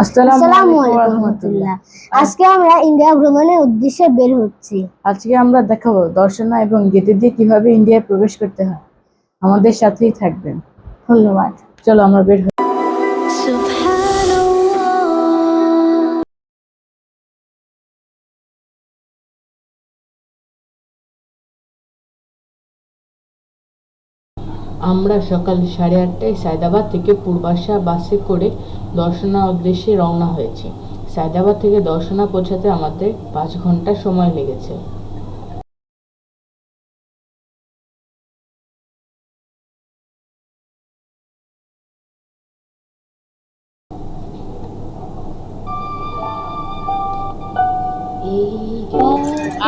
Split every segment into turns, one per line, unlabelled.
আসসালামু রহমতুল্লাহ।
আজকে আমরা ইন্ডিয়া ভ্রমণের উদ্দেশ্যে বের হচ্ছি।
আজকে আমরা দেখাবো দর্শনা এবং গেটে দিয়ে কীভাবে ইন্ডিয়ায় প্রবেশ করতে হয়। আমাদের সাথেই থাকবেন।
ধন্যবাদ।
চলো আমরা বের আমরা সকাল সাড়ে আটটায় সায়দাবাদ থেকে পূর্বাশা বাসে করে দর্শনা উদ্দেশ্যে রওনা হয়েছি। সায়দাবাদ থেকে দর্শনা পৌঁছাতে আমাদের পাঁচ ঘণ্টা সময় লেগেছে।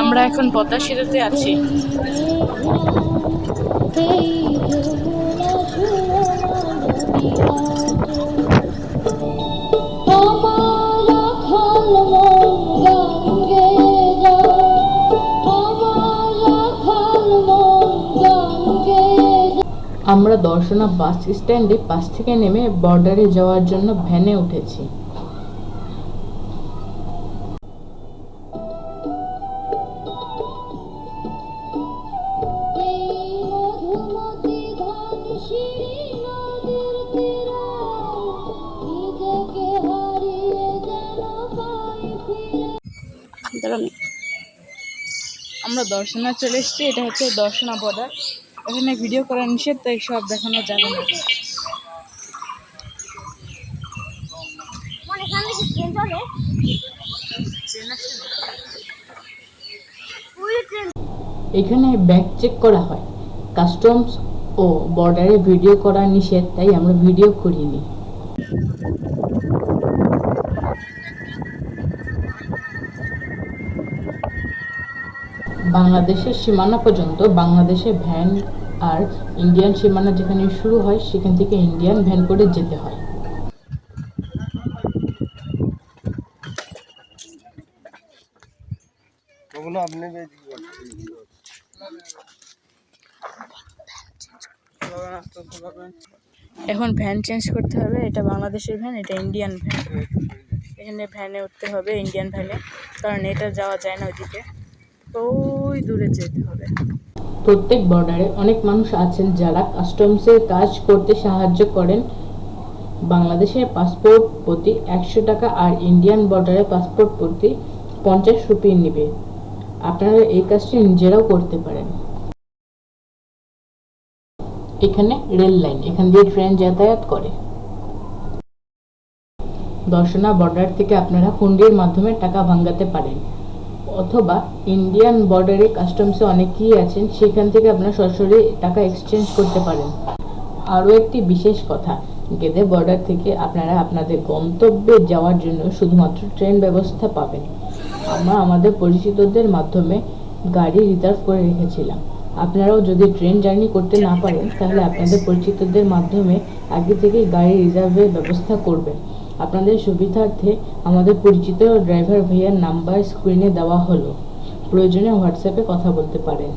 আমরা এখন পদ্মা সেতুতে আছি। আমরা দর্শনা বাস স্ট্যান্ডে বাস থেকে নেমে বর্ডারে যাওয়ার জন্য ভ্যানে উঠেছি। আমরা দর্শনা চলে এসেছি এটা হচ্ছে দর্শনা বর্ডার। এখানে ভিডিও করা নিষেধ তাই সব দেখানো যাবে না। এখানে ব্যাগ চেক করা হয়। কাস্টমস ও বর্ডারে ভিডিও করা নিষেধ তাই আমরা ভিডিও করিনি। বাংলাদেশের সীমানা পর্যন্ত বাংলাদেশে ভ্যান আর ইন্ডিয়ান সীমানা যেখানে শুরু হয় সেখান থেকে ইন্ডিয়ান ভ্যান করে যেতে হয়।
ওগুলো আপনি
এখন ভ্যান চেঞ্জ করতে হবে এটা বাংলাদেশের ভ্যান এটা ইন্ডিয়ান ভ্যান। এখানে ভ্যানে উঠতে হবে ইন্ডিয়ান ভ্যানে কারণ এটা যাওয়া যায় না ওইদিকে। ওই দূরে যেতে হবে। প্রত্যেক বর্ডারে অনেক মানুষ আছেন যারা কাস্টমসের কাজ করতে সাহায্য করেন। বাংলাদেশের পাসপোর্ট প্রতি একশো টাকা আর ইন্ডিয়ান বর্ডারে পাসপোর্ট প্রতি পঞ্চাশ রুপি নেবে। আপনারা এই কাজটি নিজেরাও করতে পারেন। এখানে রেল লাইন এখান দিয়ে ট্রেন যাতায়াত করে। দর্শনা বর্ডার থেকে আপনারা হুন্ডির মাধ্যমে টাকা ভাঙাতে পারেন। অথবা ইন্ডিয়ান বর্ডারে কাস্টমসে অনেকেই আছেন, সেখান থেকে আপনারা সরাসরি টাকা এক্সচেঞ্জ করতে পারেন। আরও একটি বিশেষ কথা, গেদে বর্ডার থেকে আপনারা আপনাদের গন্তব্যে যাওয়ার জন্য শুধুমাত্র ট্রেন ব্যবস্থা পাবেন। আমরা আমাদের পরিচিতদের মাধ্যমে গাড়ি রিজার্ভ করে রেখেছিলাম। আপনারাও যদি ট্রেন জার্নি করতে না পারেন, তাহলে আপনাদের পরিচিতদের মাধ্যমে আগে থেকে গাড়ি রিজার্ভের ব্যবস্থা করবেন। আপনাদের সুবিধার্থে আমাদের পরিচিত ড্রাইভার ভাইয়ার নাম্বার স্ক্রিনে দেওয়া হলো। প্রয়োজনে হোয়াটসঅ্যাপে কথা বলতে পারেন।